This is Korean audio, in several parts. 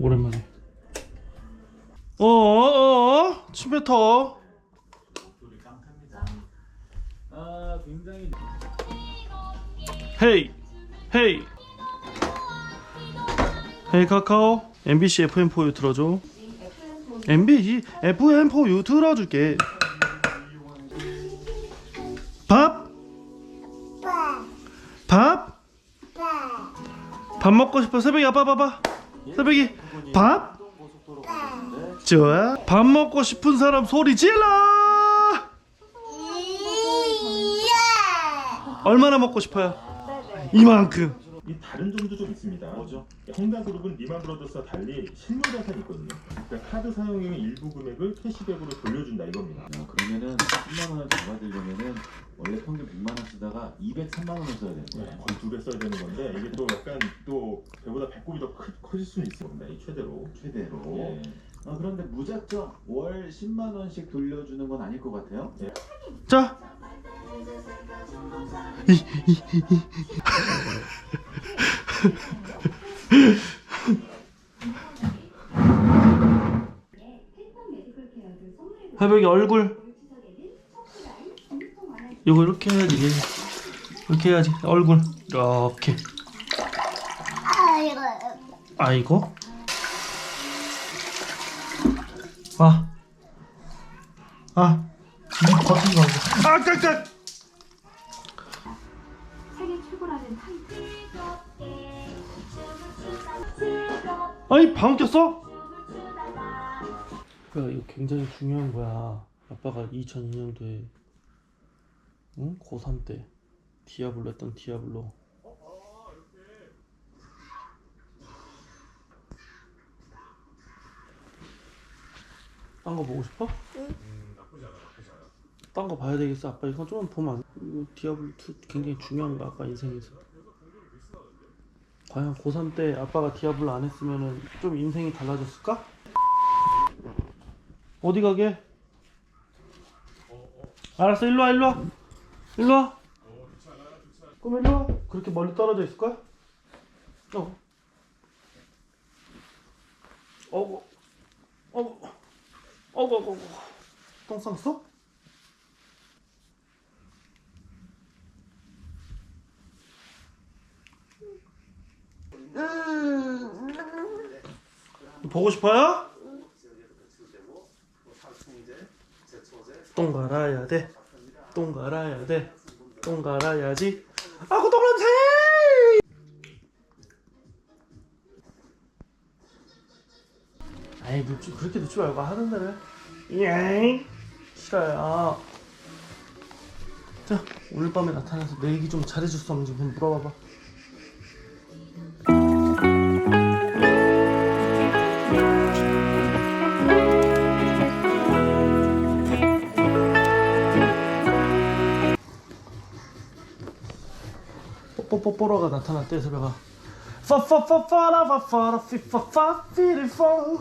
오랜만에. 어어어 침뱉어. 아 헤이 헤이 헤이 카카오 MBC FM4U 틀어줘. MBC FM4U 틀어줄게. 밥? 밥? 밥 먹고 싶어 새벽에 아빠 봐봐 새벽이 밥? 좋아 밥 먹고 싶은 사람 소리 질러 얼마나 먹고 싶어요? 이만큼 이 다른 점도 좀 있습니다. 뭐죠? 헝다그룹은 리만브러더스와 달리 실물 자산이 있거든요. 그러니까 카드 사용액의 일부 금액을 캐시백으로 돌려준다 이겁니다. 야, 그러면은 10만 원을 잡아들려면은 원래 평균 100만 원 쓰다가 203만 원을 써야 되는 네, 거야. 거의 두 배 써야 되는 건데 이게 또 약간 또 배보다 배꼽이 더 크, 커질 수는 있습니다. 이 최대로. 최대로. 예. 아, 그런데 무작정 월 10만 원씩 돌려주는 건 아닐 것 같아요. 자 해벽이 얼굴 이거 이렇게 해야지 이렇게 해야지 얼굴 이렇게 아이고 아. 아. 이 버튼 거. 아, 깍깍. 아니, 방금 꼈어? 야, 이거 굉장히 중요한 거야. 아빠가 2002년도에 응? 고3 때 디아블로 했던 디아블로. 딴 거 보고 싶어? 딴거 봐야 되겠어. 아빠 이거 좀 보면 안... 이거 디아블로 2 굉장히 중요한 거야. 아빠 인생에서. 과연 고3 때 아빠가 디아블로 안 했으면은 좀 인생이 달라졌을까? 어디 가게? 알았어 일로 와 일로 와 일로 와 그럼 일로 와 그렇게 멀리 떨어져 있을 거야? 어 어구 어구 어구 어구 똥 쌌어? 보고 싶어요? 똥 갈아야 돼. 똥 갈아야 돼. 똥 갈아야지. 아구 똥 냄새! 아이 눕지 그렇게 눕지 말고 하는 대로 해. 야잉 싫어요. 자 오늘 밤에 나타나서 내 얘기 좀 잘해줄 수 없는지 한번 물어봐봐. 뽀뽀뽀뽀로가 나타났대 새벽아 파파파파라 파파라 피파파 피리포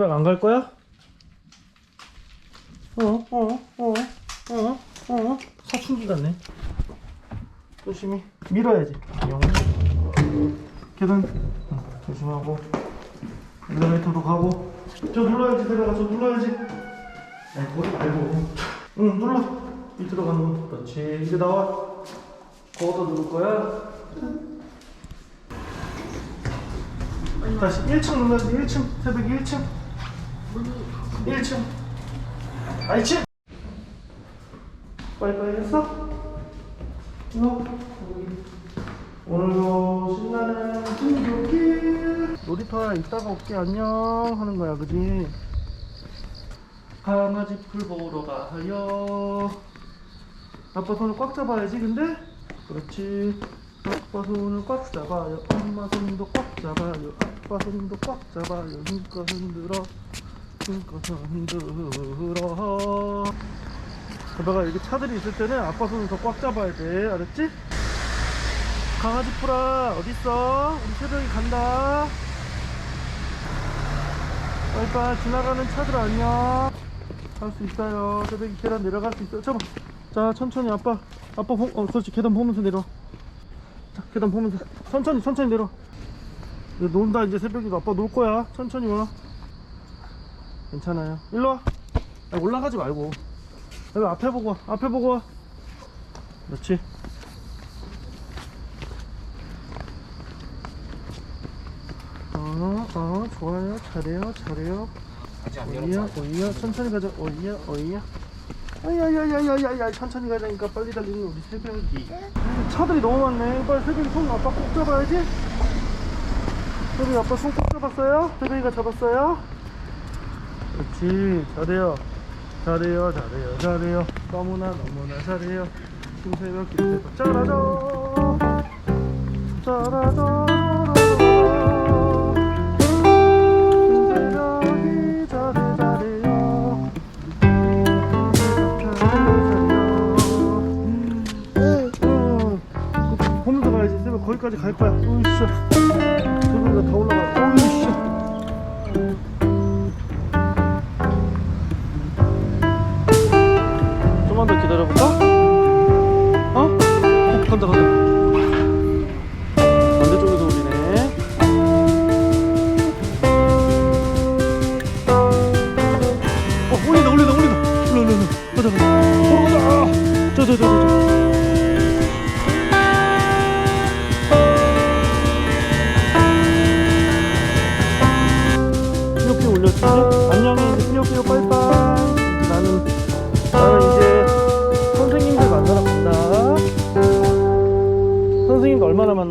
새벽 안갈 거야? 어, 어, 어, 어, 어, 사춘기 같네. 조심히 밀어야지. 영. 계단 어, 조심하고 엘리베이터도 가고. 저 눌러야지 들어가. 저 눌러야지. 아니 거기 말고. 응 눌러. 밑으로 가는 거. 그렇지. 이제 나와. 거기다 누를 거야. 다시 1층 눌러야지 1층 새벽 1층 1층. 아 2층? 빠이빠이 했어? 너 오늘도 신나는 중국길 놀이터야 이따가 올게. 안녕. 하는 거야 그지? 강아지 풀 보러 가요. 아빠 손을 꽉 잡아야지 근데? 그렇지. 아빠 손을 꽉 잡아요. 엄마 손도 꽉 잡아요. 아빠 손도 꽉 잡아요. 힘껏 흔들어 흔들어 아빠가 이렇게 차들이 있을 때는 아빠 손을 더 꽉 잡아야 돼. 알았지? 강아지 풀아 어딨어? 우리 새벽이 간다. 빨리빨리 지나가는 차들 안녕 갈수 있어요. 새벽이 계단 내려갈 수 있어요 잡아 자 천천히 아빠 아빠 보, 어 그렇지 계단 보면서 내려. 자 계단 보면서 천천히 천천히 내려. 이제 논다 이제 새벽이도 아빠 놀 거야. 천천히 와 괜찮아요 일로 와 아, 올라가지 말고 여기 앞에 보고 와 앞에 보고 와 그렇지 어, 어, 좋아요. 잘해요, 잘해요. 오이야, 오이야, 천천히 가자. 오이야, 오이야. 아야야야야야야, 천천히 가자니까 빨리 달리는 우리 새벽이. 차들이 너무 많네. 빨리 새벽이 손 아빠 꼭 잡아야지. 새벽이 아빠 손 꼭 잡았어요? 새벽이가 잡았어요? 그렇지, 잘해요. 잘해요, 잘해요, 잘해요. 너무나 너무나 잘해요. 김새벽, 김새벽, 짜라자. 짜라자. 새벽이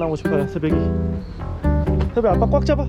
만나고 싶어요, 새벽이? 새벽 아빠 꽉 잡아.